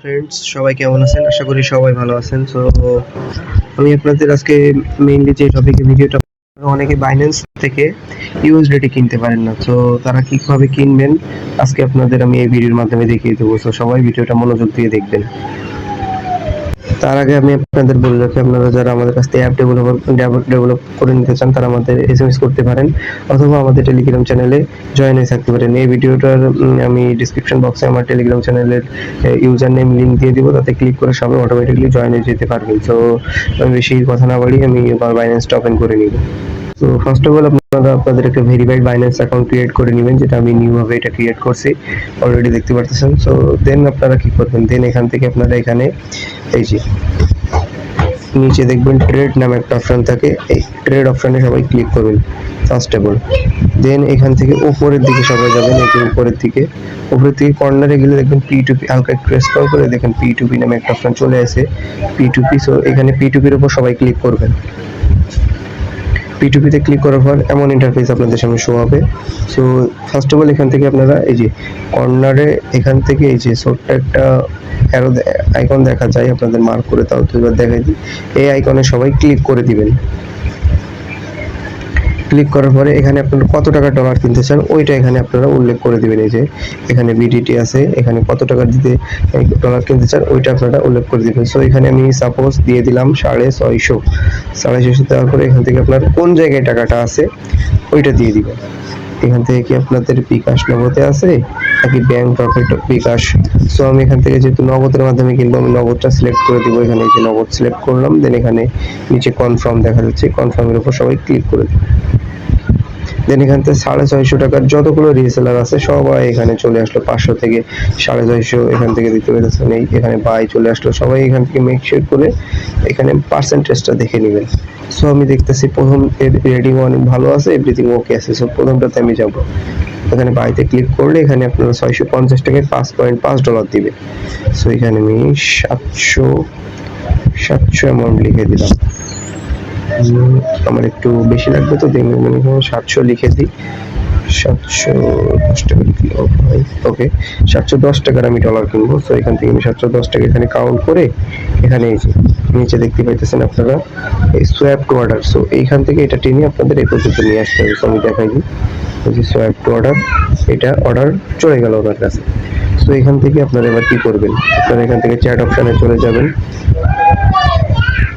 Friends সবাই কেমন আছেন? আশা করি সবাই ভালো আছেন। সো আমি আপনাদের আজকে মেইনলি যে টপিকে ভিডিওটা অনেকে বাইন্যান্স থেকে ইউএসডিটি কিনতে পারেন না। সো তারা কীভাবে কিনবেন? আজকে আপনাদের আমি এই ভিডিওর মাধ্যমে দেখিয়ে দেবো। সো সবাই ভিডিওটা মনোযোগ দিয়ে দেখবেন। তার আগে আমি আপনাদের বলে রাখি, আপনারা যারা আমাদের কাছ থেকে অ্যাপ ডেভেলপ ডেভেলপ করে নিতে চান, তারা আমাদের এস এম এস করতে পারেন অথবা আমাদের টেলিগ্রাম চ্যানেলে জয়েন হয়ে থাকতে পারেন। এই ভিডিওটার আমি ডিসক্রিপশন বক্সে আমার টেলিগ্রাম চ্যানেলের ইউজার নেম লিঙ্ক দিয়ে দিব, তাতে ক্লিক করে সবাই অটোমেটিকলি জয়েন হয়ে যেতে পারবেন। তো আমি বেশি কথা না বাড়ি আমি বাইন্যান্স বাইন্যান্সটা ওপেন করে নিব। তো ফার্স্ট অফ অল আপনারা আপনাদের একটা ভেরিফাইড বাইন্যান্স অ্যাকাউন্ট ক্রিয়েট করে নেবেন, যেটা আমি নিউ ভাবে এটা ক্রিয়েট করছি। অলরেডি দেখতে পারতেছেন। সো দেন আপনারা কি করবেন? দেন এখান থেকে আপনারা এখানে, এই যে, নিচে দেখবেন ট্রেড নামে একটা অপশন থাকে। এই ট্রেড অপশনে সবাই ক্লিক করবেন ফার্স্ট অফ অল দেন এখান থেকে উপরের দিকে সবাই যাবেন যে উপরের দিকে। উপরের দিকে কর্নারে গেলে দেখবেন পি টু পি হালকা একটু স্ক্রল করে দেখেন পি টু পি নামে একটা অপশন চলে আসে। পি টু পি সো এখানে পি টু পির উপর সবাই ক্লিক করবেন। পিটুপিতে ক্লিক করার পর এমন ইন্টারফেস আপনাদের সামনে শো হবে। সো ফার্স্ট অফ অল এখান থেকে আপনারা এই যে কর্নারে এখান থেকে এই যে ছোট্ট একটা অ্যারো আইকন দেখা যায়, আপনাদের মার্ক করে তাও দুবার দেখাই দিই। এই আইকনে সবাই ক্লিক করে দিবেন। ক্লিক করার পরে এখানে আপনারা কত টাকা ডলার কিনতে চান, ওইটা এখানে আপনারা উল্লেখ করে দিবেন। এই যে এখানে বিডিটি আছে, এখানে কত টাকা দিতে ডলার কিনতে চান, ওইটা আপনারা উল্লেখ করে দিবেন। সো এখানে আমি সাপোজ দিয়ে দিলাম সাড়ে ছয়শো। সাড়ে ছয়শো দেওয়ার পরে এখান থেকে আপনার কোন জায়গায় টাকাটা আছে, ওইটা দিয়ে দিবেন। এখান থেকে কি আপনাদের বিকাশ নগদে আছে? নাকি ব্যাংক প্রফিট বিকাশ? সো আমি এখান থেকে যেহেতু নগদের মাধ্যমে কিনবো, আমি নগদটা সিলেক্ট করে দিব। এখানে যে নগদ সিলেক্ট করলাম দেন এখানে নিচে কনফার্ম দেখা যাচ্ছে। কনফার্মের উপর সবাই ক্লিক করে দিবেন দেন এখান থেকে সাড়ে ছয়শো টাকার যতগুলো রিসেলার আছে, সবাই এখানে চলে আসলো পাঁচশো থেকে সাড়ে ছয়শো এখান থেকে দিতে পেরেছেন এই এখানে বাই চলে আসলো। সবাই এখান থেকে মেক শিওর করে এখানে পার্সেন্টেজটা দেখে নেবেন। সো আমি দেখতেছি প্রথম রেডিং অনেক ভালো আছে এভরিথিং ওকে আছে। সো প্রথমটাতে আমি যাব। এখানে বাইতে ক্লিক করলে এখানে আপনারা ছয়শো পঞ্চাশ টাকায় পাঁচ পয়েন্ট পাঁচ ডলার দিবে। সো এখানে আমি সাতশো সাতশো অ্যামাউন্ট লিখে দিলাম। আমার একটু বেশি লাগবে তো দেখবেন আমি এখানে সাতশো লিখে দিই। সাতশো দশ টাকা কি হয় ওকে সাতশো দশ টাকার আমি ডলার কিনবো। তো এখান থেকে আমি সাতশো দশ টাকা এখানে কাউন্ট করে এখানে এই যে নিচে দেখতে পাইতেছেন আপনারা, এই সোয়াপ টু অর্ডার সো এইখান থেকে এটা টেনে আপনাদের এই পর্যন্ত নিয়ে আসতে হবে। So, আমি দেখাই দিই। যে সোয়াপ টু অর্ডার এটা অর্ডার চলে গেল ওনার কাছে। সো এখান থেকে আপনারা এবার কি করবেন? আপনারা এখান থেকে চ্যাট অপশনে চলে যাবেন।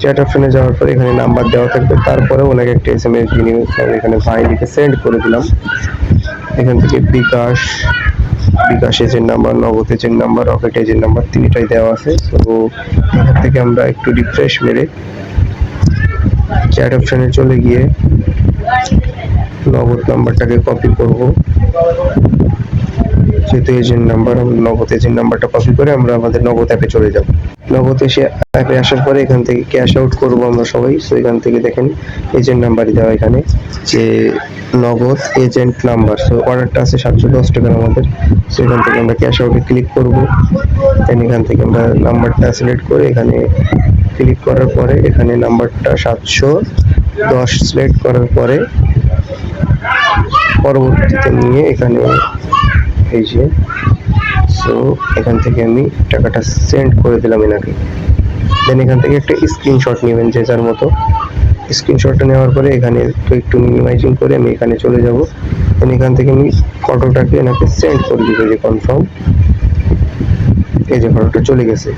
চ্যাট অপশনে যাওয়ার পর এখানে নাম্বার দেওয়া থাকবে। তারপরে ওনাকে একটা এস এম এস এখানে ভাই লিখে সেন্ড করে দিলাম। এখান থেকে bKash bKash agent number Nagad agent number Rocket agent number তিনটাই দেওয়া আছে। তো এখান থেকে আমরা একটু রিফ্রেশ মেরে চ্যাট অপশনে চলে গিয়ে নগদ নাম্বারটাকে কপি করব। যেহেতু এজেন্ট নাম্বার নগদ এজেন্ট নাম্বারটা কপি করে আমরা আমাদের নগদ অ্যাপে চলে যাব। নগদ এসে অ্যাপে আসার পরে এখান থেকে ক্যাশ আউট করব আমরা সবাই। সো এখান থেকে দেখেন এজেন্ট নাম্বারই দেওয়া এখানে যে নগদ এজেন্ট নাম্বার সো অর্ডারটা আছে সাতশো দশ টাকার আমাদের। সো এখান থেকে আমরা ক্যাশ আউটে ক্লিক করব। দেন এখান থেকে আমরা নাম্বারটা সিলেক্ট করে এখানে ক্লিক করার পরে এখানে নাম্বারটা সাতশো দশ সিলেক্ট করার পরে পরবর্তীতে নিয়ে এখানে এই যে সো এখান থেকে আমি টাকাটা সেন্ড করে দিলাম এনাকে। দেন এখান থেকে একটা স্ক্রিনশট নেবেন যে যার মতো। স্ক্রিনশটটা নেওয়ার পরে এখানে একটু মিনিমাইজিং করে আমি এখানে চলে যাব। দেন এখান থেকে আমি ফটোটাকে এনাকে সেন্ড করে দিব যে কনফার্ম এই যে ফটোটা চলে গেছে।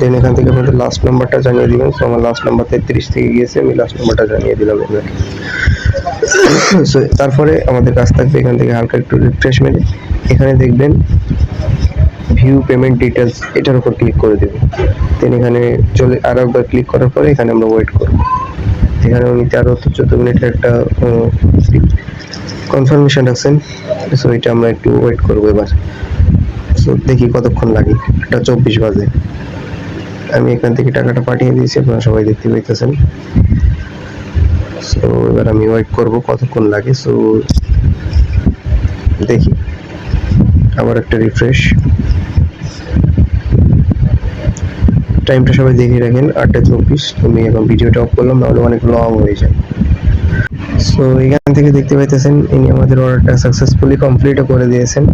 দেন এখান থেকে আপনাদের লাস্ট নাম্বারটা জানিয়ে দিবেন। সো আমার লাস্ট নাম্বার তেত্রিশ থেকে গিয়েছে, আমি লাস্ট নাম্বারটা জানিয়ে দিলাম এনাকে। সো তারপরে আমাদের কাজ থাকবে এখান থেকে হালকা একটু রিফ্রেশ মেরে এখানে দেখবেন ভিউ পেমেন্ট ডিটেলস এটার উপর ক্লিক করে দেবেন। দেন এখানে চলে আরও একবার ক্লিক করার পরে এখানে আমরা ওয়েট করব। এখানে উনি তেরো চোদ্দ মিনিটের একটা কনফার্মেশন রাখছেন। সো এটা আমরা একটু ওয়েট করব এবার। সো দেখি কতক্ষণ লাগে। একটা চব্বিশ বাজে। আমি এখান থেকে টাকাটা পাঠিয়ে দিয়েছি, আপনারা সবাই দেখতে পাইতেছেন। সো এবার আমি ওয়েট করব কতক্ষণ লাগে। সো দেখি। আবার একটা রিফ্রেশ টাইমটা সবাই দেখে রাখেন, আটটা চব্বিশ তুমি এখন ভিডিওটা অফ করলাম, নাহলে অনেক লং হয়ে যায়। সো এখান থেকে দেখতে পাইতেছেন, ইনি আমাদের অর্ডারটা সাকসেসফুলি কমপ্লিটও করে দিয়েছেন।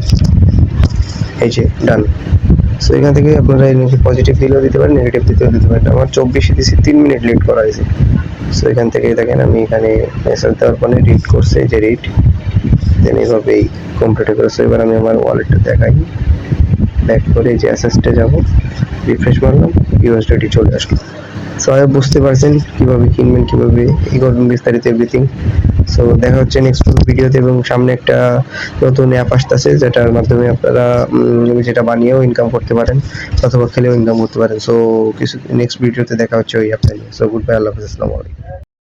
এই যে ডান সো এখান থেকে আপনারা পজিটিভ দিলেও দিতে পারেন নেগেটিভ দিতেও দিতে পারেন। আমার চব্বিশে দিয়েছি তিন মিনিট লেট করা হয়েছে। সো এখান থেকে দেখেন, আমি এখানে মেসেজ দেওয়ার পরে রিড করছে যে রিড দেন এইভাবেই কমপ্লিট করেছে এবার আমি আমার ওয়ালেটটা দেখাই। ব্যাক করে যে অ্যাসেসটে যাব রিফ্রেশ মারলাম ইউএসডিটি চলে আসলো। সো আই বুঝতে পারছেন কীভাবে কিনবেন, কীভাবে ই করবেন বিস্তারিত এভরিথিং সো দেখা হচ্ছে নেক্সট ভিডিওতে এবং সামনে একটা নতুন অ্যাপ আসতেছে, যেটার মাধ্যমে আপনারা যেটা বানিয়েও ইনকাম করতে পারেন অথবা খেলেও ইনকাম করতে পারেন। সো কিছু নেক্সট ভিডিওতে দেখা হচ্ছে ওই অ্যাপটা নিয়ে। সো গুড বাই আল্লাহ হাফিজ, আসসালামু আলাইকুম।